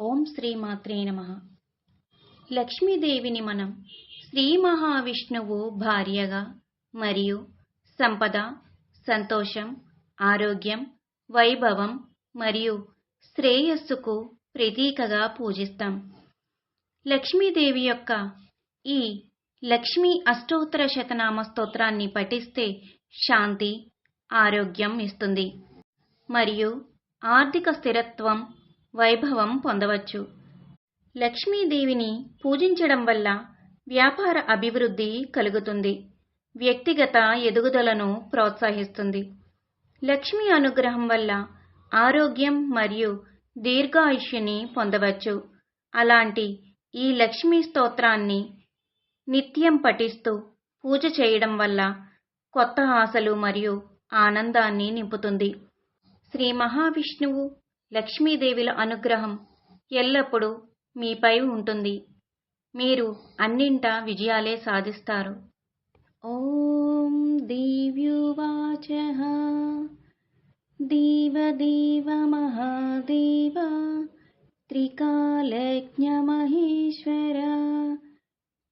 ఓం శ్రీమాత్రే నమ. లక్ష్మీదేవిని మనం శ్రీ మహావిష్ణువు భార్యగా మరియు సంపద సంతోషం ఆరోగ్యం వైభవం మరియు శ్రేయస్సుకు ప్రతీకగా పూజిస్తాం. లక్ష్మీదేవి యొక్క ఈ లక్ష్మీ అష్టోత్తర శతనామ స్తోత్రాన్ని పఠిస్తే శాంతి ఆరోగ్యం ఇస్తుంది. మరియు ఆర్థిక స్థిరత్వం వైభవం పొందవచ్చు. లక్ష్మీదేవిని పూజించడం వల్ల వ్యాపార అభివృద్ధి కలుగుతుంది. వ్యక్తిగత ఎదుగుదలను ప్రోత్సహిస్తుంది. లక్ష్మీ అనుగ్రహం వల్ల ఆరోగ్యం మరియు దీర్ఘాయుష్యని పొందవచ్చు. అలాంటి ఈ లక్ష్మీ స్తోత్రాన్ని నిత్యం పఠిస్తూ పూజ చేయడం వల్ల కొత్త ఆశలు మరియు ఆనందాన్ని నింపుతుంది. శ్రీ మహావిష్ణువు లక్ష్మీదేవిల అనుగ్రహం ఎల్లప్పుడూ మీపై ఉంటుంది. మీరు అన్నింటా విజయాలే సాధిస్తారు. ఓం దివ్యువాచ. దేవ దేవ మహాదేవ. త్రికాలజ్ఞమహేశ్వర.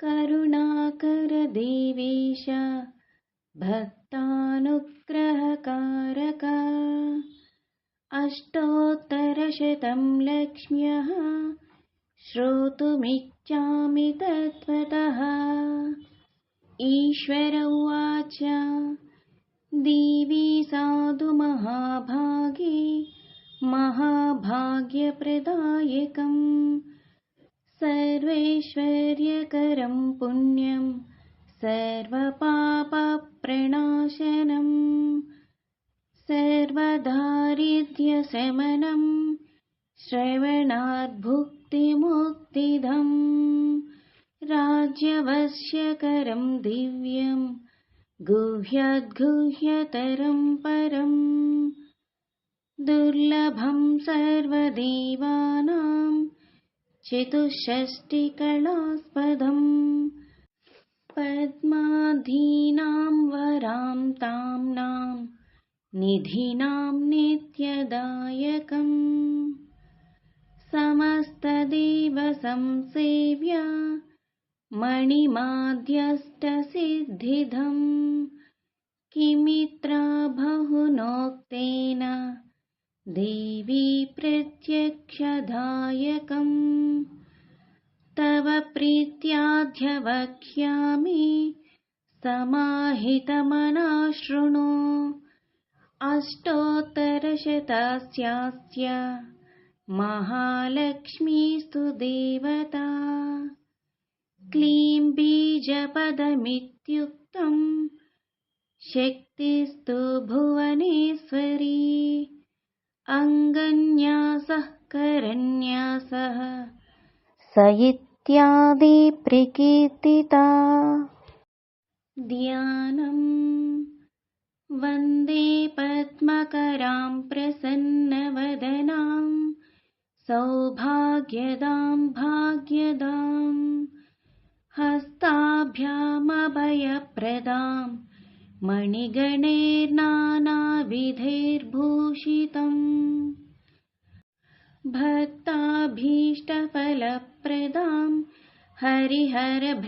కరుణాకర దేవేశ. భక్తానుగ్రహకారక. अष्टोत्तरशतं लक्ष्म्यः श्रोतुमिच्छामि तत्त्वतः। ईश्वर उवाच देवी साधु महाभागे महाभाग्यप्रदायकम्। सर्वैश्वर्यकरं पुण्यं सर्वपापप्रणाशनम् सर्वदारिद्र्यशमनं श्रवणाद्भुक्तिमुक्तिदम् राज्यवश्यकरं दिव्यं गुह्यद्गुह्यतरं परम् दुर्लभं सर्वदेवानां चतुष्षष्टिकलास्पदम्। पद्माधीनां वरां ताम्नाम् निधिनां नित्यदायकम् समस्तदेवसंसेव्य मणिमाद्यष्टसिद्धिधम्। किमित्रा बहुनोक्तेन देवी प्रत्यक्षदायकम्। तव प्रीत्याध्यवक्ष्यामि समाहितमना शृणु। अष्टोत्तरशतस्यास्य महालक्ष्मीस्तु देवता। क्लीं बीजपदमित्युक्तं शक्तिस्तु भुवनेश्वरी। अङ्गन्यासः करन्यासः। स इत्यादि प्रकीर्तिता। ध्यानम् वन्दे पद्मकरां प्रसन्नवदनां सौभाग्यदां भाग्यदां हस्ताभ्यामभयप्रदां मणिगणैर्नानाविधैर्भूषितम् भक्ताभीष्टफलप्रदां हरिहरब्रह्मादिभिः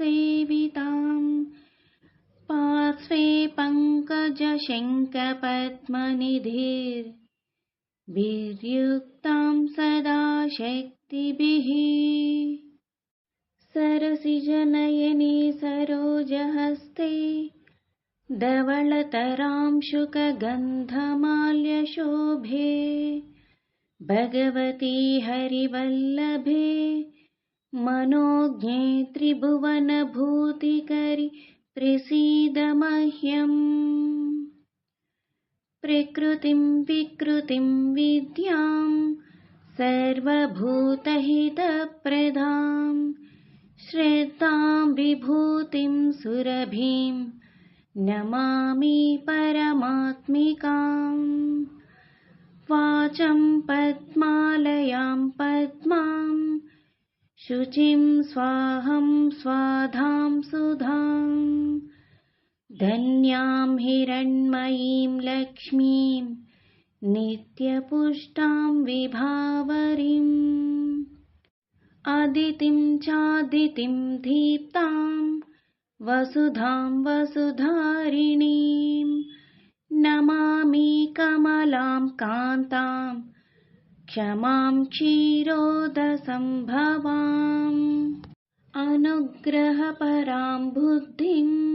सेविताम् पार्श्वे पङ्कजशङ्खपद्मनिधिर्विर्युक्तां सदा शक्तिभिः सरसिजनयने सरोजहस्ते धवलतरां शुकगन्धमाल्यशोभे। भगवती हरिवल्लभे मनोज्ञे त्रिभुवनभूतिकरि प्रसीद मह्यम् प्रकृतिं विकृतिं विद्यां सर्वभूतहितप्रदां श्रद्धां विभूतिं सुरभिं नमामि परमात्मिकाम्। वाचं पद्मालयां पद्मां शुचिं स्वाहं स्वाधां सुधाम् धन्यां हिरण्मयीं लक्ष्मीं नित्यपुष्टां विभावरीम् अदितिं चादितिं दीप्तां वसुधां वसुधारिणीं। नमामि कमलां कान्तां क्षमां क्षीरोदसम्भवाम् अनुग्रहपरां बुद्धिम्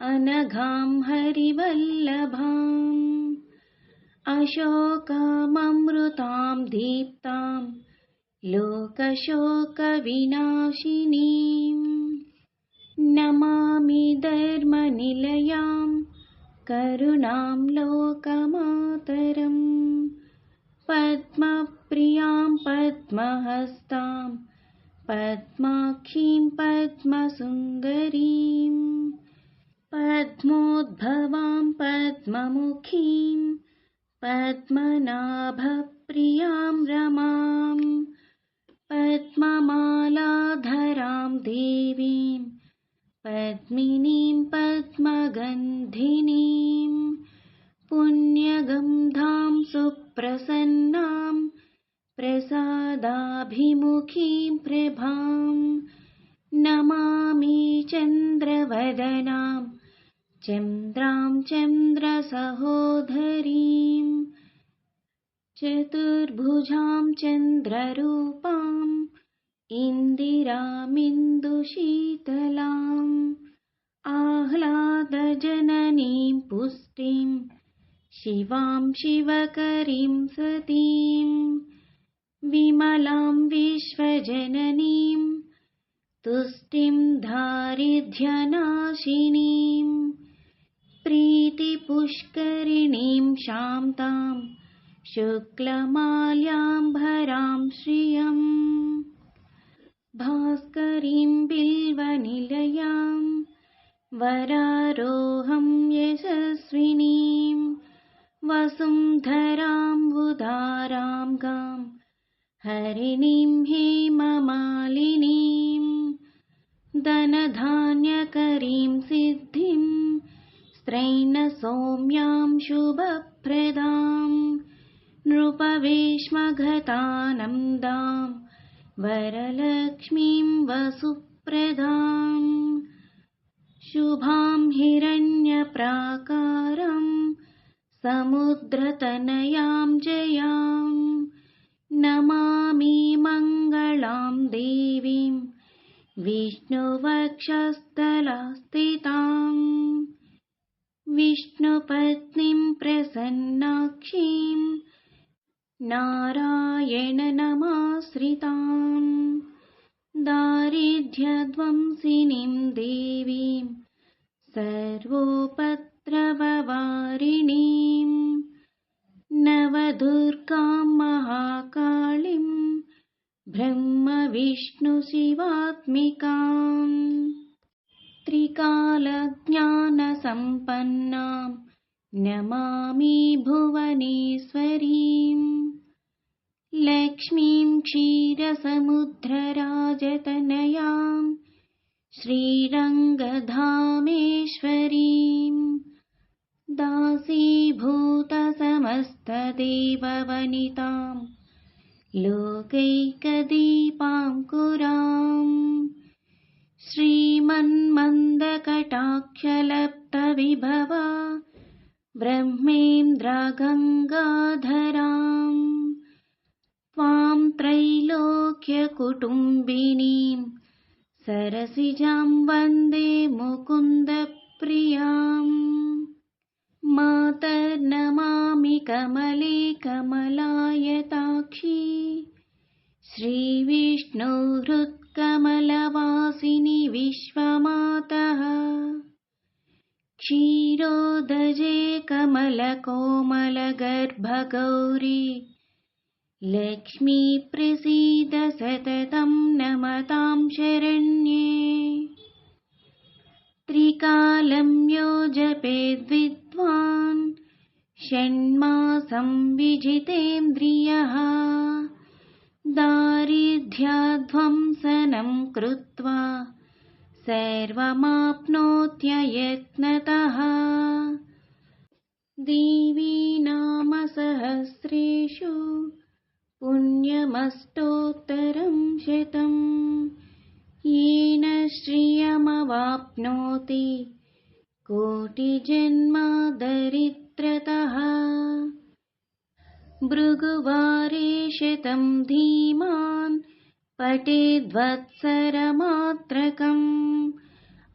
अनघां हरिवल्लभाम्। अशोकाममृतां दीप्तां लोकशोकविनाशिनीम्। नमामि धर्मनिलयां करुणां लोकमातरम्। पद्मप्रियां पद्महस्तां पद्माक्षीं पद्मसुन्दरीम् पद्मोद्भवां पद्ममुखीं पद्मनाभप्रियां रमाम् पद्ममालाधरां देवीं पद्मिनीं पद्मगन्धिनीं पुण्यगन्धां सुप्रसन्नां प्रसादाभिमुखीं प्रभां नमामि चन्द्रवदनां चन्द्रां चन्द्रसहोदरीम् चतुर्भुजां चन्द्ररूपाम् इन्दिरामिन्दुशीतलाम् आह्लादजननीं पुष्टिं शिवां शिवकरीं सतीं विमलां विश्वजननीं तुष्टिं दारिद्र्यनाशिनीं प्रीतिपुष्करिणीं शान्ताम् शुक्लमाल्याम्भरां श्रियम् भास्करीं बिल्वनिलयां वरारोहं यशस्विनीं वसुन्धरां उदारां गां हरिणीं हेममालिनीं धनधान्यकरीं सिद्धिं स्त्रैणसौम्यां शुभप्रदाम् नृपवेश्मघतानन्दां वरलक्ष्मीं वसुप्रदाम् शुभां हिरण्यप्राकारं समुद्रतनयां जयां नमामि मङ्गलां देवीं विष्णुवक्षस्थलस्थिताम् विष्णुपत्नीं प्रसन्नाक्षीम् नारायणनमाश्रिताम् दारिद्र्यध्वंसिनीं देवीं सर्वोपत्रववारिणीम् नवदुर्गां महाकाळीं ब्रह्मविष्णुशिवात्मिकाम् त्रिकालज्ञानसम्पन्नां नमामि भुवनेश्वरीम् लक्ष्मीं क्षीरसमुद्रराजतनयां श्रीरङ्गधामेश्वरीं। दासीभूतसमस्तदेववनितां लोकैकदीपां कुराम् श्रीमन्मन्दकटाक्षलब्धविभवा ब्रह्मेन्द्रगङ्गाधराम् त्वां त्रैलोक्यकुटुम्बिनीं सरसिजां वन्दे मुकुन्दप्रियाम्। मातर्नमामि कमले कमलायताक्षी श्रीविष्णुहृत्कमलवासिनि विश्वमातः। क्षीरोदजे कमलकोमलगर्भगौरी। लक्ष्मीप्रसीद सततं नमतां शरण्ये। त्रिकालं यो जपेद्विद्वान् षण्मासं विजितेन्द्रियः दारिद्र्यध्वंसनं कृत्वा सर्वमाप्नोत्ययत्नतः। देवी नाम सह जन्मसहस्रेषु पुण्यमष्टोत्तरं शतम्। येन श्रियमवाप्नोति कोटिजन्मादरिद्रतः भृगुवारे शतं धीमान् पठेद्वत्सरमात्रकम्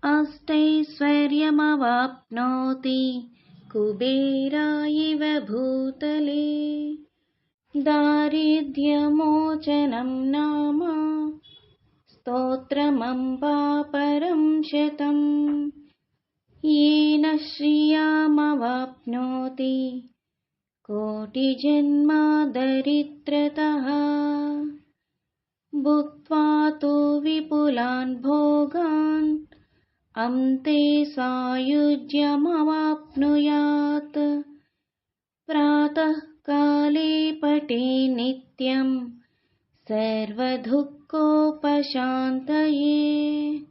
अष्टैश्वर्यमवाप्नोति कुबेरा इव भूतले। दारिद्र्यमोचनं नाम स्तोत्रमम्बा परं शतम् येन श्रियामवाप्नोति कोटिजन्मादरिद्रतः। भुक्त्वा तु विपुलान् भोगान् अन्ते सायुज्यमवाप्नुयात्। प्रातःकाले पठे नित्यं सर्वदुःखोपशान्तये।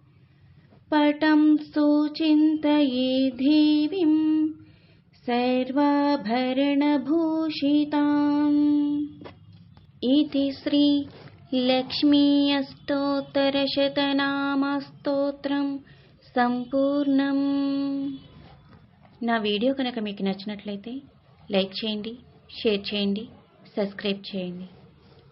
पटं सुचिन्तये देवीं सर्वाभरणभूषिताम् इति श्रीलक्ष्मी అష్టోత్తరశతనామస్తోత్రం సంపూర్ణం నా వీడియో కనుక మీకు నచ్చినట్లయితే లైక్ చేయండి షేర్ చేయండి సబ్స్క్రైబ్ చేయండి